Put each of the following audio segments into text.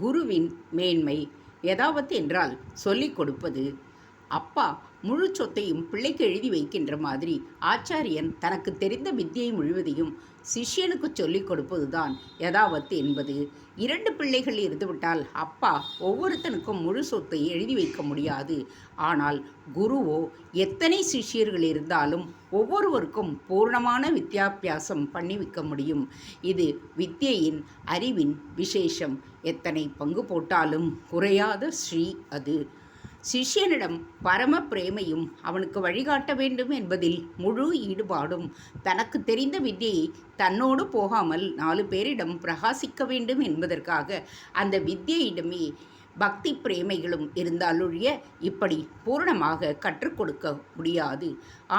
குருவின் மேன்மை ஏதாவது என்றால் சொல்லிக் கொடுப்பது அப்பா முழு சொத்தையும் பிள்ளைக்கு எழுதி வைக்கின்ற மாதிரி ஆச்சாரியன் தனக்கு தெரிந்த வித்தியை முழுவதையும் சிஷ்யனுக்கு சொல்லிக் கொடுப்பதுதான் யதாவத் என்பது. இரண்டு பிள்ளைகள் இருந்துவிட்டால் அப்பா ஒவ்வொருத்தனுக்கும் முழு சொத்தை எழுதி வைக்க முடியாது. ஆனால் குருவோ எத்தனை சிஷ்யர்கள் இருந்தாலும் ஒவ்வொருவருக்கும் பூர்ணமான வித்யாபியாசம் பண்ணி வைக்க முடியும். இது வித்தியையின் அறிவின் விசேஷம். எத்தனை பங்கு போட்டாலும் குறையாத ஸ்ரீ அது. சிஷ்யனிடம் பரம பிரேமையும் அவனுக்கு வழிகாட்ட வேண்டும் என்பதில் முழு ஈடுபாடும் தனக்கு தெரிந்த வித்தியை தன்னோடு போகாமல் நாலு பேரிடம் பிரகாசிக்க வேண்டும் என்பதற்காக அந்த வித்தியிடமே பக்தி பிரேமைகளும் இருந்தாலொழிய இப்படி பூரணமாக கற்றுக் கொடுக்க முடியாது.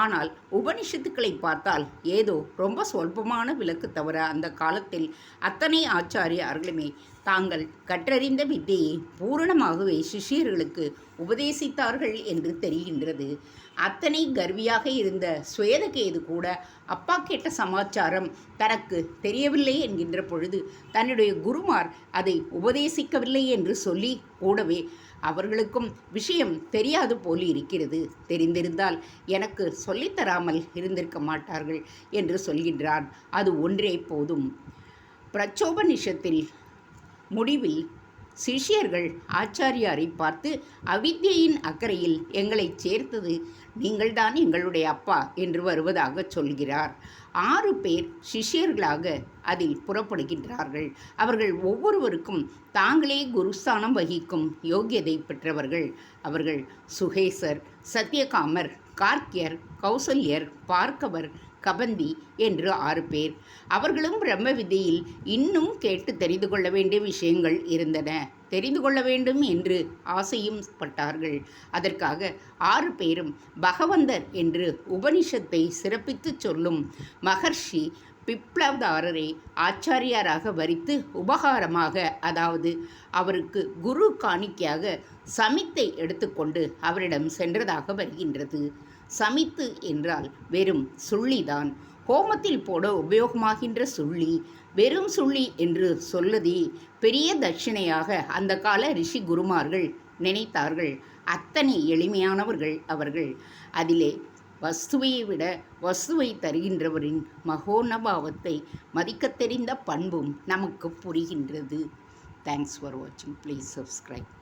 ஆனால் உபனிஷத்துக்களை பார்த்தால் ஏதோ ரொம்ப சொல்பமான விளக்கு தவிர அந்த காலத்தில் அத்தனை ஆச்சாரியார்களுமே தாங்கள் கற்றறிந்த வித்தையை பூரணமாகவே சிஷ்யர்களுக்கு உபதேசித்தார்கள் என்று தெரிகின்றது. அத்தனை கர்வியாக இருந்த சுவேதகேது கூட அப்பா கேட்ட சமாச்சாரம் தனக்கு தெரியவில்லை என்கின்ற பொழுது தன்னுடைய குருமார் அதை உபதேசிக்கவில்லை என்று சொல்லி கூடவே அவர்களுக்கும் விஷயம் தெரியாது போல் இருக்கிறது. தெரிந்திருந்தால் எனக்கு சொல்லித்தராமல் இருந்திருக்க மாட்டார்கள் என்று சொல்கின்றான். அது ஒன்றே போதும். பிரச்சோபனிஷத்தில் முடிவில் சிஷ்யர்கள் ஆச்சாரியாரை பார்த்து அவித்தியின் அக்கறையில் எங்களை சேர்த்தது நீங்கள்தான் எங்களுடைய அப்பா என்று வருவதாக சொல்கிறார். ஆறு பேர் சிஷ்யர்களாக அதில் புறப்படுகின்றார்கள். அவர்கள் ஒவ்வொருவருக்கும் தாங்களே குருஸ்தானம் வகிக்கும் யோகியதை பெற்றவர்கள். அவர்கள் சுகேசர் சத்யகாமர் கார்க்கியர் கௌசல்யர் பார்க்கவர் கபந்தி என்று ஆறு பேர். அவர்களும் பிரம்ம விதியில் இன்னும் கேட்டு தெரிந்து கொள்ள வேண்டிய விஷயங்கள் இருந்தன. தெரிந்து கொள்ள வேண்டும் என்று ஆசையும் பட்டார்கள். அதற்காக ஆறு பேரும் பகவந்தர் என்று உபனிஷத்தை சிறப்பித்து சொல்லும் மகர்ஷி பிப்ளவதாரரை ஆச்சாரியாராக வரித்து உபகாரமாக அதாவது அவருக்கு குரு காணிக்கையாக சமித்தை எடுத்துக்கொண்டு அவரிடம் சென்றதாக வருகின்றது. சமித்து என்றால் வெறும் சுள்ளிதான். ஹோமத்தில் போட உபயோகமாகின்ற சுள்ளி வெறும் சுள்ளி என்று சொல்லதே பெரிய தட்சிணையாக அந்த கால ரிஷி குருமார்கள் நினைத்தார்கள். அத்தனை எளிமையானவர்கள் அவர்கள். அதிலே வஸ்துவையை விட வஸ்துவை தருகின்றவரின் மகோனபாவத்தை மதிக்கத் தெரிந்த பண்பும் நமக்கு புரிகின்றது. தேங்க்ஸ் ஃபார் வாட்சிங் ப்ளீஸ் சப்ஸ்கிரைப்